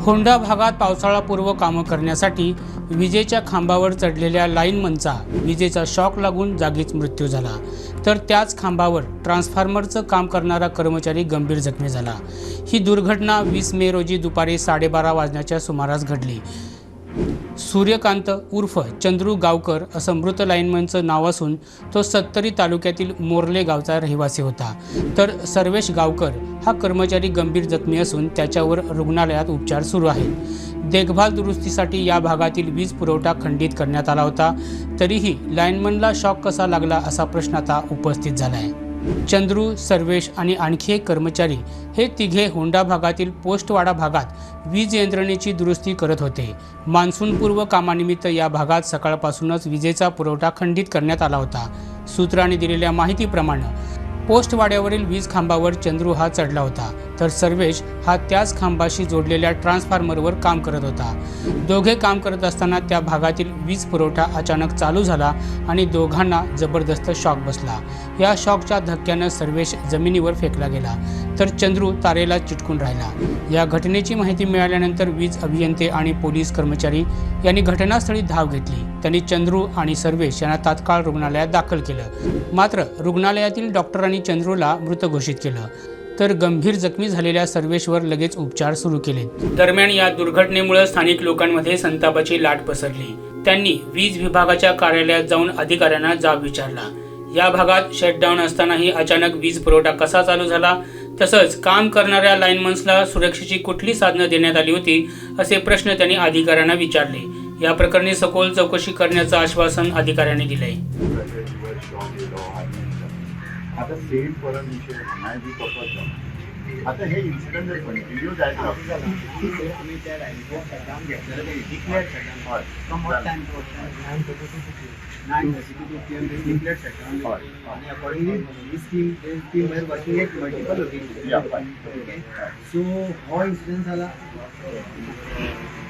Honda भागात पावसाळापूर्व कामं करण्यासाठी विजेच्या खांबावर चढलेल्या लाईनमनचा विजेचा शॉक लागून जागीच मृत्यू झाला. तर त्याच खांबावर ट्रान्सफॉर्मरचं काम करणारा कर्मचारी गंभीर जखमी झाला. ही दुर्घटना वीस मे रोजी दुपारी साडेबारा वाजण्याच्या सुमारास घडली. सूर्यकांत उर्फ चंद्रू गावकर असं मृत लाईनमनचं नाव असून तो सत्तरी तालुक्यातील मोर्ले गावचा रहिवासी होता. तर सर्वेश गावकर हा कर्मचारी गंभीर जखमी असून त्याच्यावर रुग्णालयात उपचार सुरू आहेत. देखभाल दुरुस्तीसाठी या भागातील वीज पुरवठा खंडित करण्यात आला होता. तरीही लाईनमनला शॉक कसा लागला असा प्रश्न आता उपस्थित झाला आहे चंद्रू सर्वेश आणि आणखी एक कर्मचारी हे तिघे होंडा भागातील पोस्टवाडा भागात वीज यंत्रणेची दुरुस्ती करत होते. मान्सूनपूर्व कामानिमित्त या भागात सकाळपासूनच विजेचा पुरवठा खंडित करण्यात आला होता. सूत्रांनी दिलेल्या माहितीप्रमाणे पोस्टवाड्यावरील वीज खांबावर चंद्रू हा चढला होता. तर सर्वेश हा त्याच खांबाशी जोडलेल्या ट्रान्सफॉर्मरवर काम करत होता. दोघे काम करत असताना त्या भागातील वीज पुरवठा अचानक चालू झाला आणि दोघांना जबरदस्त शॉक बसला. या शॉकच्या धक्क्यानं सर्वेश जमिनीवर फेकला गेला तर चंद्रू तारेला चिटकून राहिला. या घटनेची माहिती मिळाल्यानंतर वीज अभियंते आणि पोलीस कर्मचारी यांनी घटनास्थळी धाव घेतली. त्यांनी चंद्रू आणि सर्वेश यांना तात्काळ रुग्णालयात दाखल केलं. मात्र रुग्णालयातील डॉक्टरांनी चंद्रूला मृत घोषित केलं. तर गंभीर जखमी झालेल्या सर्वेशवर लगेच उपचार सुरू केले. दरम्यान या दुर्घटनेमुळे स्थानिक लोकांमध्ये संतापाची लाट पसरली. त्यांनी वीज विभागाच्या कार्यालयात जाऊन अधिकाऱ्यांना जाब विचारला. या भागात शटडाऊन असतानाही अचानक वीज पुरवठा कसा चालू झाला? तसंच काम करणाऱ्या लाईनमन्सला सुरक्षेची कुठली साधनं देण्यात आली होती? असे प्रश्न त्यांनी अधिकाऱ्यांना विचारले. या प्रकरणी सखोल चौकशी करण्याचं आश्वासन अधिकाऱ्यांनी दिलंय. आता सेम परत विषय नाही बी आता हे इन्सिडंट जर कंटिन्यू जायचं त्या ते सो हो इन्सिडंट झाला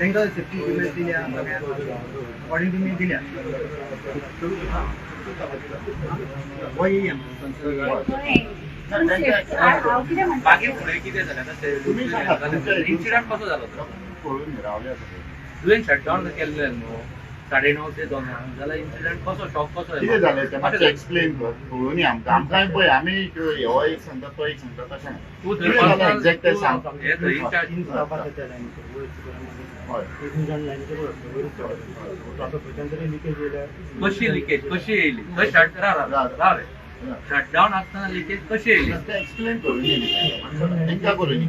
तांकां सेफ्टी दिल्या अकॉर्डिंग टू मी दिल्या मागे पुढे किती झालं इन्सिडेंट कसं झालं होतं तुवें शटडाऊन केल्लें न्हू साडे णव ते दोन जाल्यार इन्सिडेंट कसो शॉक कसो कितें जालें तें मातशें एक्सप्लेन कर पळोवनी आमकां आमकांय पळय आमी हो एक सांगता तो एक सांगता तशें ना. तूं थंय कितें जालें पर्सनल एक्झॅक्ट तें सांग हे थंय इन्चार्ज हय कशी लिकेज कशी येयली थंय शट रा रा रा रा रे शटडाऊन आसतना लिकेज कशी येयली तें एक्सप्लेन करून तांकां करून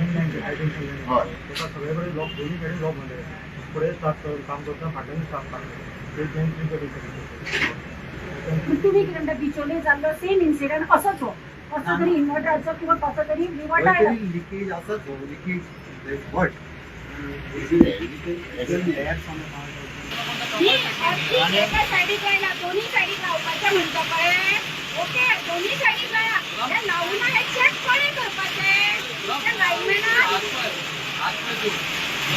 हय. तुम्ही किती बिचोले जाल्लो सेम इन्सिडंट असोच हो. कसो तरी इन्व्हर्टरचो किंवा कसो तरी निवडायला लिकेज असत हो लिकेज बट ही ऍक्टिंग एका सायडीक जायना दोन्ही सायडीक लावपाचें म्हणटा कळ्ळें ओके दोन्ही सायडीक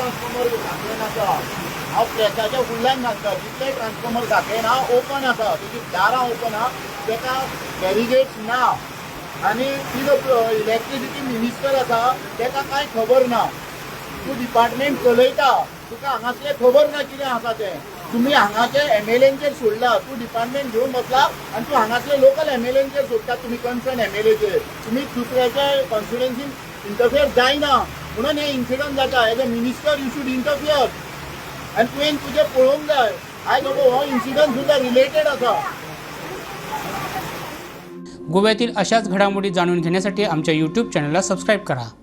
ट्रान्सफॉर्मर दाखयन आसा हांव फ्लॅटाच्या फुडल्यान घालता जितले ट्रान्सफॉर्मर दाखयन हा ओपन आसा तुजी दारां ओपन आहा तेका बॅरिगेट्स ना. आनी ती जो इलेक्ट्रिसिटी मिनिस्टर आसा तेका कांय खबर ना? तूं डिपार्टमेंट चलयता. तुका हांगासले खबर ना कितें आसा तें? तुमी हांगाचे एम एल एंचेर सोडला तूं डिपार्टमेंट घेवन बसला आनी तूं हांगासले लोकल एम एल एंचेर सोडटा तुमी कन्सर्न एम एल एचेर तुमी दुसऱ्याच्या कॉन्स्टिट्युएन्सीन इंटरफियर जायना. म्हणून हे इन्सिडंट जाता. As a minister you should interfere आणि तुवें तुजें पळोवंक जाय आयज बाबा हो इन्सिडंट सुद्दां रिलेटेड आसा गोव्यातील अशाच घडामोडी जाणून घेण्यासाठी आमच्या यूट्यूब चॅनलला सबस्क्राईब करा.